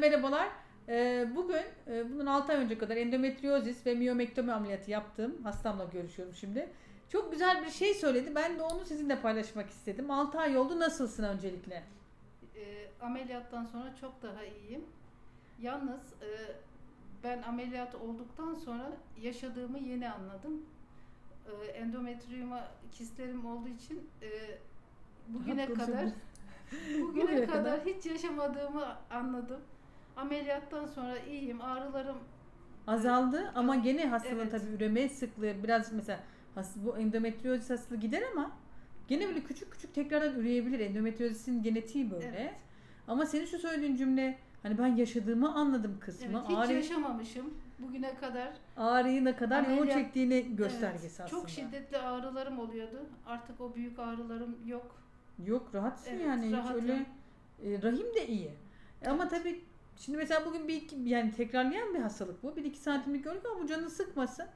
merhabalar. Ee, Bugün e, bundan 6 ay önce kadar endometriozis ve miyomektomi ameliyatı yaptığım hastamla görüşüyorum şimdi. Çok güzel bir şey söyledi. Ben de onu sizinle paylaşmak istedim. 6 ay oldu. Nasılsın öncelikle? E, ameliyattan sonra çok daha iyiyim. Yalnız e, ben ameliyat olduktan sonra yaşadığımı yeni anladım. E, endometriyuma kistlerim olduğu için e, bugüne kadar bugüne kadar. hiç yaşamadığımı anladım. Ameliyattan sonra iyiyim. Ağrılarım Azaldı ama gene hastalığın Evet. tabii üreme sıklığı biraz mesela has- bu endometriozis hastalığı gider ama gene böyle küçük küçük tekrardan üreyebilir. Endometriozisin genetiği böyle. Evet. Ama senin şu söylediğin cümle hani ben yaşadığımı anladım kısmı. evet, hiç Ağrı, yaşamamışım bugüne kadar. ağrıyı ne kadar yoğun Ameliyat- çektiğini göstergesi Evet, aslında. Çok şiddetli ağrılarım oluyordu. Artık o büyük ağrılarım yok. Yok rahatsın Evet, yani hiç rahatım. öyle e, rahim de iyi. Ama Evet. tabii şimdi mesela bugün bir iki yani tekrarlayan bir hastalık bu. Bir iki santimlik gördük ama bu canını sıkmasın.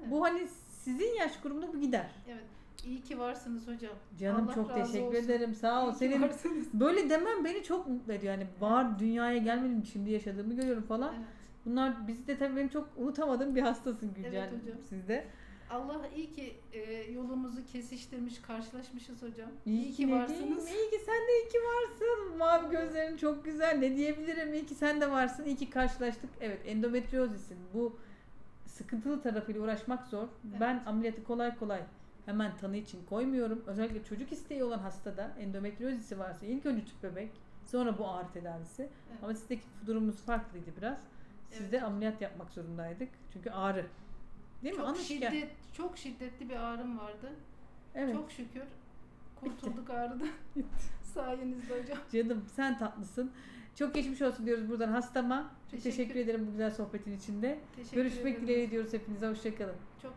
Evet. Bu hani sizin yaş grubunda bu gider. Evet. İyi ki varsınız hocam. Canım Allah çok teşekkür olsun. ederim. Sağ ol. İyi Senin varsınız. böyle demem beni çok mutlu ediyor. Yani var dünyaya gelmedim şimdi yaşadığımı görüyorum falan. Evet. Bunlar bizi de tabii benim çok unutamadığım bir hastasın Gülcan. Evet hocam. Sizde. Allah iyi ki e, yolumuzu kesiştirmiş, karşılaşmışız hocam. İyi, İyi, ki ne varsınız. diyeyim, İyi ki sen de iyi ki varsın. Mavi gözlerin çok güzel. Ne diyebilirim? İyi ki sen de varsın. İyi ki karşılaştık. Evet endometriozisin bu sıkıntılı tarafıyla uğraşmak zor. Evet. Ben ameliyatı kolay kolay hemen tanı için koymuyorum. Özellikle çocuk isteği olan hastada endometriozisi varsa ilk önce tüp bebek sonra bu ağrı tedavisi. Evet. Ama sizdeki durumumuz farklıydı biraz. Sizde Evet. ameliyat yapmak zorundaydık. Çünkü ağrı. Değil mi? çok Anış gel. şiddet, çok şiddetli bir ağrım vardı. Evet. Çok şükür kurtulduk ağrıdan. Sayenizde hocam. Canım sen tatlısın. Çok geçmiş olsun diyoruz buradan hastama. Çok teşekkür, Teşekkür- ederim bu güzel sohbetin içinde. Teşekkür Görüşmek ederim. dileğiyle diyoruz hepinize. Hoşçakalın. Çok